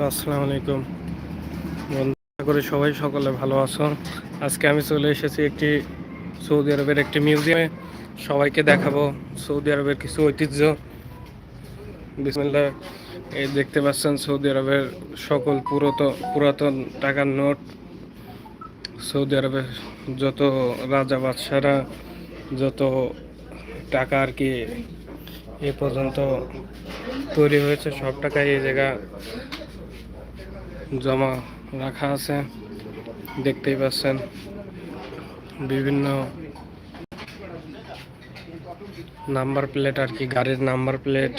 Hello, আসসালামু আলাইকুম। বন্ধু করে সবাই সকলে ভালো আছো। আজকে আমি চলে এসেছি একটি সৌদি আরবের একটি মিউজিয়ামে। সবাইকে দেখাবো সৌদি আরবের কিছু ঐতিহ্য। বিসমিল্লাহ। এই দেখতে পাচ্ছেন সৌদি আরবের সকল পুরাতন পুরাতন টাকার নোট। সৌদি আরবের যত রাজা বাদশারা, যত টাকা আর কি এ পর্যন্ত তৈরি হয়েছে, সব টাকাই এই জায়গা জমা রাখা আছে। দেখতেই পাচ্ছেন। বিভিন্ন নাম্বার প্লেট আর কি, গাড়ির নাম্বার প্লেট।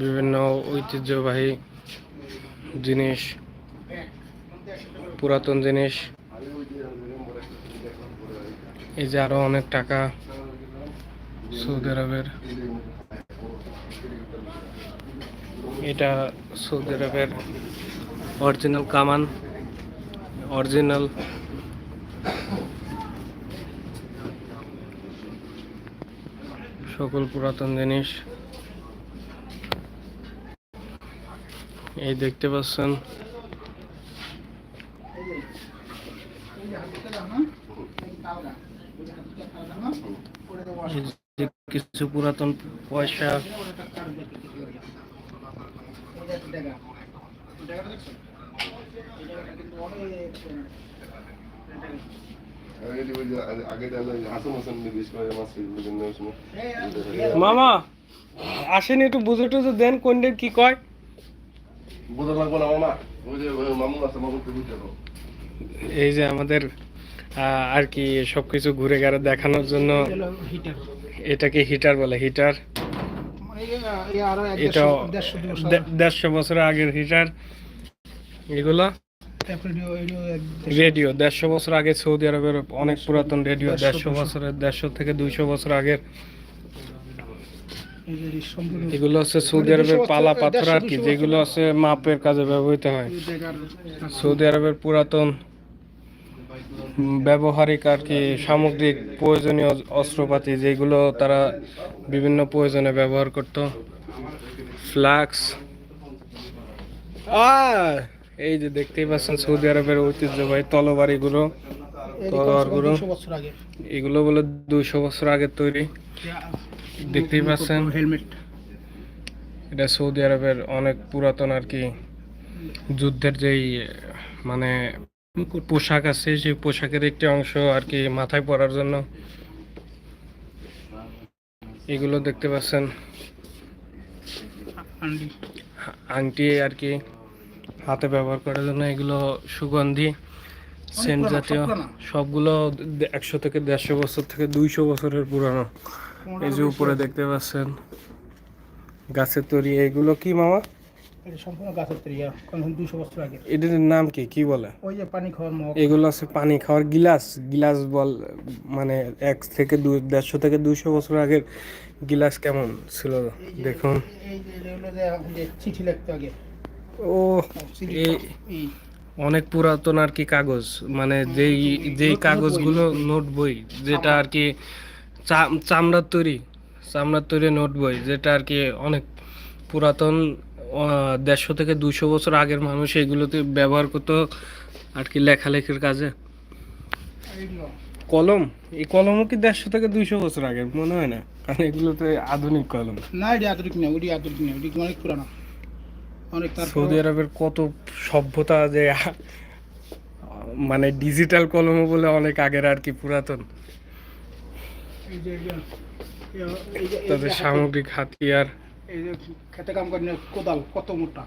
বিভিন্ন ঐতিহ্যবাহী জিনিস, পুরাতন জিনিস। এই যে আরও অনেক টাকা সৌদি আরবের। এটা সৌদি আরবের অরিজিনাল কামান অরিজিনাল সকল পুরাতন জিনিস। এই দেখতে পাচ্ছেন। কিছু পুরাতন পয়সা। মামা আসেন একটু বুঝে টুঝে দেন কোনটা কি কয়। বোঝা লাগবো না মামা। এই যে আমাদের আহ, আর কি সবকিছু ঘুরে ঘুরে দেখানোর জন্য এটাকে হিটার বলে হিটার এটাও দে- দেড়শো বছর আগের হিটার। এগুলো রেডিও, দেড়শো বছর আগে সৌদি আরবের অনেক পুরাতন রেডিও, দেড়শো বছরের, দেড়শো থেকে দুইশো বছর আগের। এগুলো হচ্ছে সৌদি আরবের পালা পাথর আর কি, যেগুলো আছে মাপের কাজে ব্যবহৃত হয়। সৌদি আরবের পুরাতন ব্যবহারিক আর কি সামগ্রিক প্রয়োজনীয় অস্ত্রপাতি যেগুলো তারা বিভিন্ন প্রয়োজনে ব্যবহার করত। ফ্লাক্স। এই যে দেখতেই পাচ্ছেন সৌদি আরবের ঐতিহ্যবাহী তলবারিগুলো তলোয়ারগুলো। এগুলো বলে দুইশো বছর আগের তৈরি। দেখতেই পাচ্ছেন। হেলমেট। এটা সৌদি আরবের অনেক পুরাতন আর কি যুদ্ধের যেই মানে পোশাক আছে সেই পোশাকের একটি অংশ আর কি মাথায় পরার জন্য। এগুলো দেখতে পাচ্ছেন। আংটি আর কি হাতে ব্যবহার করার জন্য এগুলো সুগন্ধি সেন্ট জাতীয়। সবগুলো একশো থেকে দেড়শো বছর থেকে দুইশো বছরের পুরানো। এই যে উপরে দেখতে পাচ্ছেন গাছের তৈরি। এগুলো কি মামা? এটা সম্পূর্ণ গাছের তৈরি এখন দুশো বছর আগে। এটার নাম কি? কি বলে? ওই যে পানি খাওয়ার মগ। এগুলো আছে পানি খাওয়ার গিলাস। গিলাস বল মানে এক থেকে দুই দেড়শো থেকে দুইশো বছর আগের গিলাস কেমন ছিল? দেখুন। চিঠি লিখতে আগে ও এই- অনেক পুরাতন আর কি কাগজ মানে যেই যেই নোট- কাগজগুলো নোট বই যেটা আর কি চামড়ার তৈরি চামড়ার তৈরি নোট বই যেটা আর কি অনেক পুরাতন দেড়শো থেকে দুশো বছর আগের মানুষ এগুলোতে ব্যবহার করতো আর কি লেখালেখির কাজে। কলম? এই কলমও কি দেড়শো থেকে দুইশো বছর আগের? মনে হয় না। কারণ এগুলো তো আধুনিক কলম। না এটি আধুনিক না ওটি আধুনিক না ওটি অনেক পুরানো। অনেক সৌদি আরবের কত সভ্যতা যে মানে ডিজিটাল কলমও বলে অনেক আগের আর কি পুরাতন। তাদের সামগ্রিক হাতিয়ার। এই যে খেতে কাম করে কোদাল কত মোটা?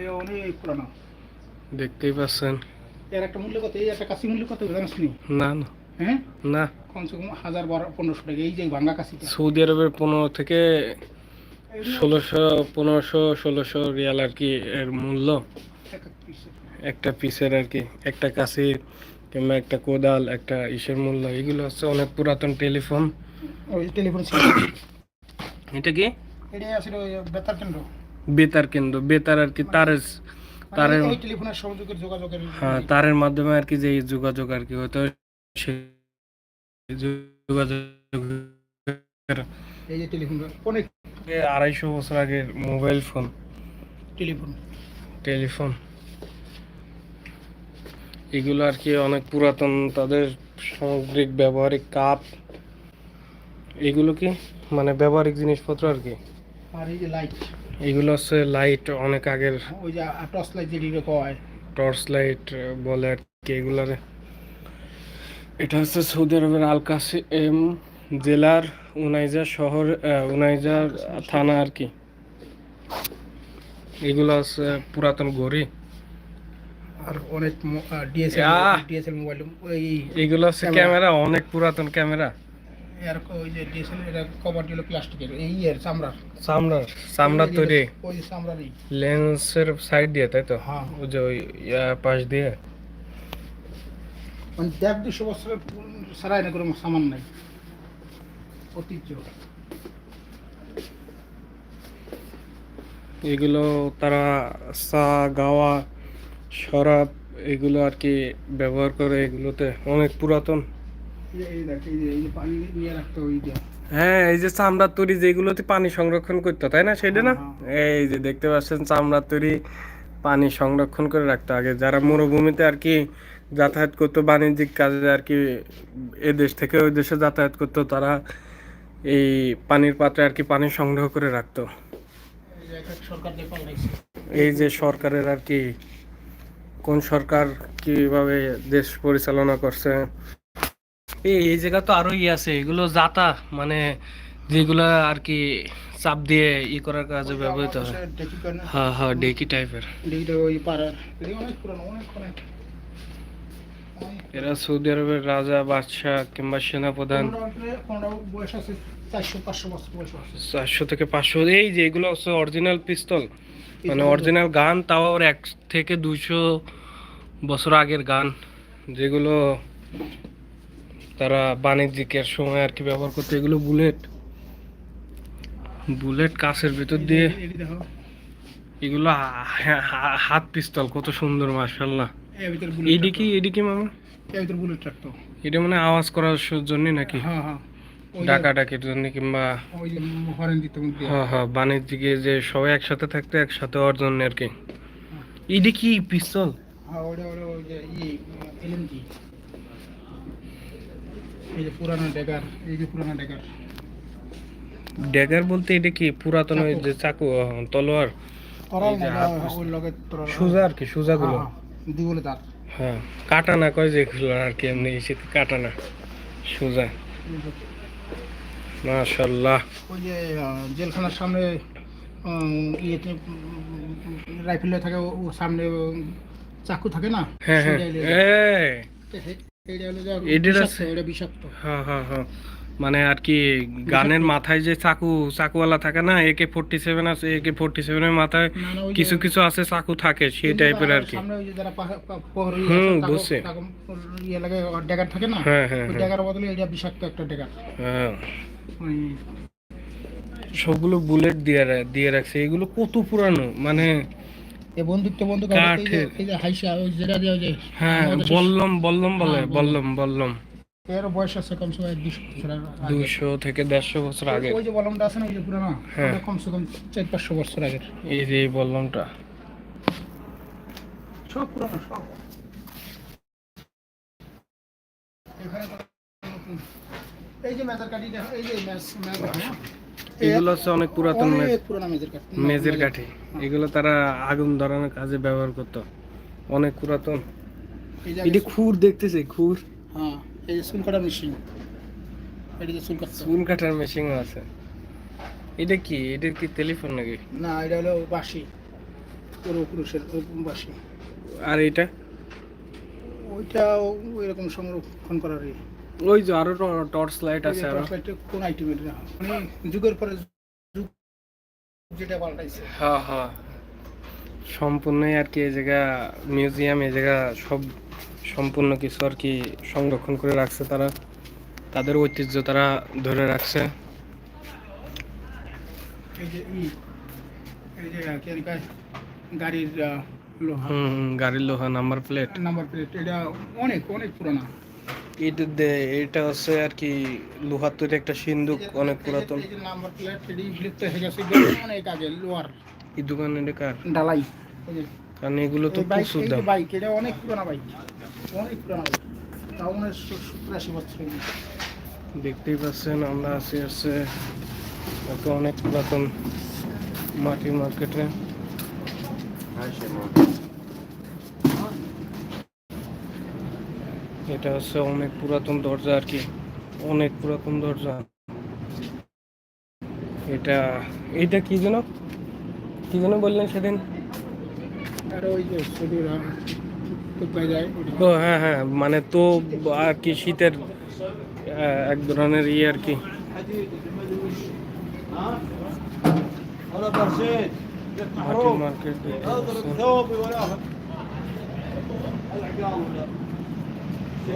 এই অনেক পুরানো। দেখতেই পাচ্ছেন। এর একটা মূল্য কত? এই একটা কাশি মূল্য কত? জানিস নি? না না। হ্যাঁ? না। কমসে কম হাজার বারো পনেরোশো টাকা। এই যে ভাঙ্গা কাশি সৌদি আরবের পনেরো থেকে ষোলোশো পনেরোশো ষোলোশো রিয়াল আর কি এর মূল্য। একটা পিসের আর কি। একটা কাশির কিংবা একটা কোদাল একটা ইসের মূল্য। এগুলো হচ্ছে অনেক পুরাতন টেলিফোন। ওই টেলিফোন ছিল। এটা কি? এটা আসলে বেতার কেন্দ্র। বেতার কেন্দ্র বেতার আর কি তারের মানে তারের টেলিফোনের সংযোগের যোগাযোগের হ্যাঁ তারের মাধ্যমে আর কি যে যোগাযোগ আর কি হয়তো যোগাযোগ এই যে টেলিফোন অনেক আড়াইশো বছর আগের মোবাইল ফোন। টেলিফোন। টেলিফোন। এগুলো আর কি অনেক পুরাতন তাদের সামগ্রিক ব্যবহারিক কাপ। এগুলো কি? মানে ব্যবহারিক জিনিসপত্র আর কি। আর এই যে লাইট এগুলো হচ্ছে লাইট অনেক আগের। ওই যে টর্চ লাইট যেটি কয়। টর্চ লাইট বলে আর কি এগুলারে। এটা হচ্ছে সৌদি আরবের আল কাসিম জেলার উনাইজা শহর উনাইজা থানা আর কি। এগুলো হচ্ছে পুরাতন ঘড়ি। আর অনেক ডিএসএল! ডিএসএল মোবাইল এগুলো হচ্ছে ক্যামেরা অনেক পুরাতন ক্যামেরা। এর ওই যে ডিএসএল এটা কভারটি হলো প্লাস্টিকের এই এর চামড়ার। চামড়ার চামড়ার তৈরি। ওই চামড়ারই। লেন্সের সাইড দিয়ে তাই তো? হ্যাঁ। ওই যে ওই পাশ দিয়ে? মানে দেড় দুশো বছরের সারা এনে কোনো সামান নাই। ঐতিহ্য। এগুলো তারা চা গাওয়া শরাব এগুলো আর কি ব্যবহার করে এগুলোতে। অনেক পুরাতন। হ্যাঁ এই যে চামড়ার তৈরি যেগুলোতে পানি সংরক্ষণ করতো তাই না? সেটা না? হ্যাঁ, এই যে দেখতে পাচ্ছেন চামড়ার তৈরি পানি সংরক্ষণ করে রাখতো আগে যারা মরুভূমিতে আর কি যাতায়াত করতো বাণিজ্যিক কাজে আর কি এ দেশ থেকে ওই দেশে যাতায়াত করতো তারা এই পানির পাত্রে আর কি পানি সংগ্রহ করে রাখতো। এই যে সরকারের আর কি কোন সরকার কীভাবে দেশ পরিচালনা করছে এই এই জায়গা তো আরও ই আছে এগুলো জাতা মানে যেগুলো আর কি চাপ দিয়ে ই করার কাজে ব্যবহৃত হয়। ডেকি হ্যাঁ হ্যাঁ ডেকি টাইপের। এরা সৌদি আরবের রাজা বাদশাহ কিংবা সেনাপ্রধান। চারশো থেকে পাঁচশো এই যে এগুলো হচ্ছে অরিজিনাল পিস্তল মানে অরিজিনাল গান তাও এক থেকে দুইশো বছর আগের গান। যেগুলো তারা বাণিজ্যিকের সময় আর কি ব্যবহার করতে এগুলো বুলেট। বুলেট কাছের ভিতর দিয়ে এগুলো হাত পিস্তল কত সুন্দর মার্শাল্লাহ এডি কি এডি কি মামা? ভিতর বুলেট রাখতো। এটা মানে আওয়াজ করার জন্য নাকি? হ্যাঁ হ্যাঁ। ডাকা ডাকির জন্য কিংবা হ্যাঁ হ্যাঁ বাণিজ্যিকে যে সবাই একসাথে থাকতে একসাথে হওয়ার জন্য আর কি। এডি কি পিস্তল? হ্যাঁ ওটা ওটা ওই যে এই যে পুরানো ডেগার এই যে পুরানো ডেগার। ড্যাগার বলতে এটা কি? পুরাতন যে চাকু তলোয়ার? সুজা আর কি সুজাগুলো। দিবলে তার। হ্যাঁ কাটানা কয় যেগুলো আর কি এমনি কাটানা সুজা। মাশাল্লাহ। ওই যে জেলখানার সামনে ইয়েতে রাইফেল থাকে ও সামনে চাকু থাকে না? হ্যাঁ হ্যাঁ। এ- হ্যাঁ হ্যাঁ হ্যাঁ। মানে আর কি গানের মাথায় যে চাকু চাকুওয়ালা থাকে না একে ফোরটি সেভেন আছে একে ফোরটি সেভেনের মাথায় কিছু কিছু আছে চাকু থাকে সেই টাইপের আর কি। হুম, বুঝছি। ইয়ে থাকে না হ্যাঁ ওই বদলে এটা বিষাক্ত একটা ডেগার হ্যাঁ। সবগুলো বুলেট দিয়ে দিয়ে রাখছে এগুলো কত পুরানো মানে এ বন্দুক তো এই যে হাইসা ওই যেটা দিয়ে যে হ্যাঁ বললম বললম বলে হ্যাঁ, বললম। বললম এর বয়স আছে কমসে কম দুশো বছর আগে। দুশো থেকে দেড়শো বছর আগে। ওই যে বলমটা আছে না ওই যে পুরানো? হ্যাঁ। কমসে কম চার পাঁচশো বছর আগের এই যে এই বললমটা। সব পুরানো সব। এখানে। এই যে মেজার কাঠি দেখো এই যে মেজ মেজ হ্যাঁ? এগুলো হচ্ছে অনেক পুরাতন মেজের কাঠি। মেজের এগুলো তারা আগুন ধরানোর কাজে ব্যবহার করতো। অনেক পুরাতন। এই যে এটি খুর দেখতেছে খুর। হ্যাঁ এই যে চুল কাটা মেশিন এটা যে চুল কাটছে চুন কাটার মেশিনও আছে। এটা কি? এটা কি টেলিফোন নাকি? না এটা হলো বাঁশি। পুরো পুরুষের বাঁশি। আর এটা? ওইটা ওইরকম সংরক্ষণ করার ইয়ে। ওই যে আরও টর্চ লাইট আছে আরও। কোন আইটেমের না মানে যুগের পরে যুগ যেটা পাল্টাইছে। হ্যাঁ হ্যাঁ। সম্পূর্ণই আর কি এই জায়গা মিউজিয়াম এই জায়গা সব সম্পূর্ণ কিছু আর কি সংরক্ষণ করে রাখছে তারা। তাদের ঐতিহ্য তারা ধরে রাখছে। গাড়ির লোহা। গাড়ির লোহা নাম্বার প্লেট নাম্বার প্লেট এটা অনেক অনেক পুরানা। এটা দে- এটা হচ্ছে আর কি লোহার তৈরি একটা সিন্দুক অনেক পুরাতন। এই নাম্বার প্লেট এটি হয়ে গেছে এগুলো অনেক আগে লোহার এই দোকানের কার? ডালাই। কারণ এগুলো তো প্রচুর দাম। বাইক এটা অনেক পুরানা বাইক। অনেক পুরানা বাইক। তাও মনে সত্তর বছর দেখতেই পাচ্ছেন আমরা আছি আসছে একটা অনেক পুরাতন মাটির মার্কেটে। এটা হচ্ছে অনেক পুরাতন দরজা আর কি। অনেক পুরাতন দরজা। এটা এইটা কি যেন? কি যেন বললেন সেদিন? আর ওই যে সৌদিরা কোথায় যায় ওটা। ও হ্যাঁ হ্যাঁ মানে তো আর কি শীতের এক ধরনের ইয়ে আর কি। মার্কেট। আর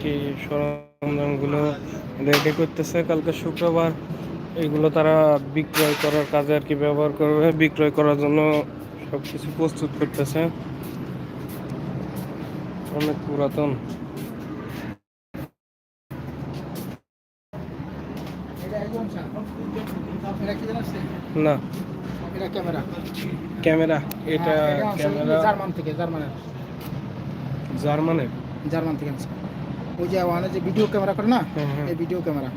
কি সরঞ্জামগুলো রেডি করতেছে। কালকে শুক্রবার। এগুলো তারা বিক্রয় করার কাজে আর কি ব্যবহার করবে। বিক্রয় করার জন্য সব কিছু প্রস্তুত করতেছে। অনেক পুরাতন। না। ক্যামেরা। এটা জার্মানের জার্মান থেকে ওই যে যে ভিডিও ক্যামেরা। করে না। এই ভিডিও ক্যামেরা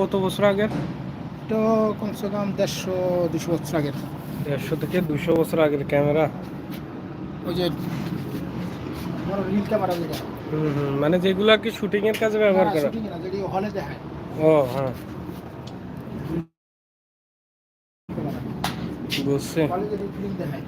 কত বছর আগের? তো কমসে কম দেড়শো, দুশো বছর আগের। দেড়শো থেকে দুশো বছর আগের ক্যামেরা ওই যে বড় রিল ক্যামেরা যেটা হুম হুম মানে যেগুলো আর কি শুটিং এর কাজে ব্যবহার না, করা shooting এ না, যেটি হলে দেখায় ও হ্যাঁ বুঝছি হলে যেটি ফিল্ম দেখায়